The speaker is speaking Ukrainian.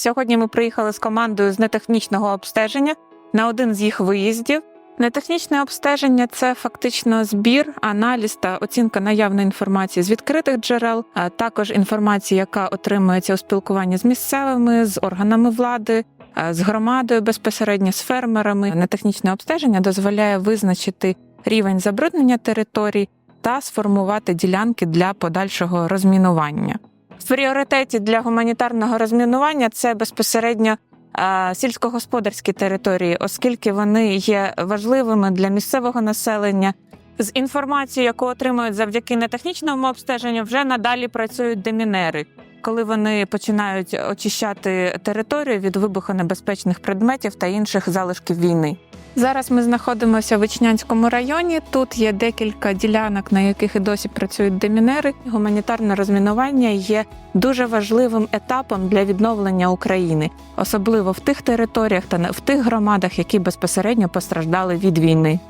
Сьогодні ми приїхали з командою з нетехнічного обстеження на один з їх виїздів. Нетехнічне обстеження це фактично збір, аналіз та оцінка наявної інформації з відкритих джерел, а також інформації, яка отримується у спілкуванні з місцевими, з органами влади, з громадою безпосередньо з фермерами. Нетехнічне обстеження дозволяє визначити рівень забруднення територій та сформувати ділянки для подальшого розмінування. В пріоритеті для гуманітарного розмінування це безпосередньо сільськогосподарські території, оскільки вони є важливими для місцевого населення. З інформацією, яку отримують завдяки нетехнічному обстеженню, вже надалі працюють демінери, коли вони починають очищати територію від вибухонебезпечних предметів та інших залишків війни. Зараз ми знаходимося в Вичнянському районі. Тут є декілька ділянок, на яких і досі працюють демінери. Гуманітарне розмінування є дуже важливим етапом для відновлення України, особливо в тих територіях та в тих громадах, які безпосередньо постраждали від війни.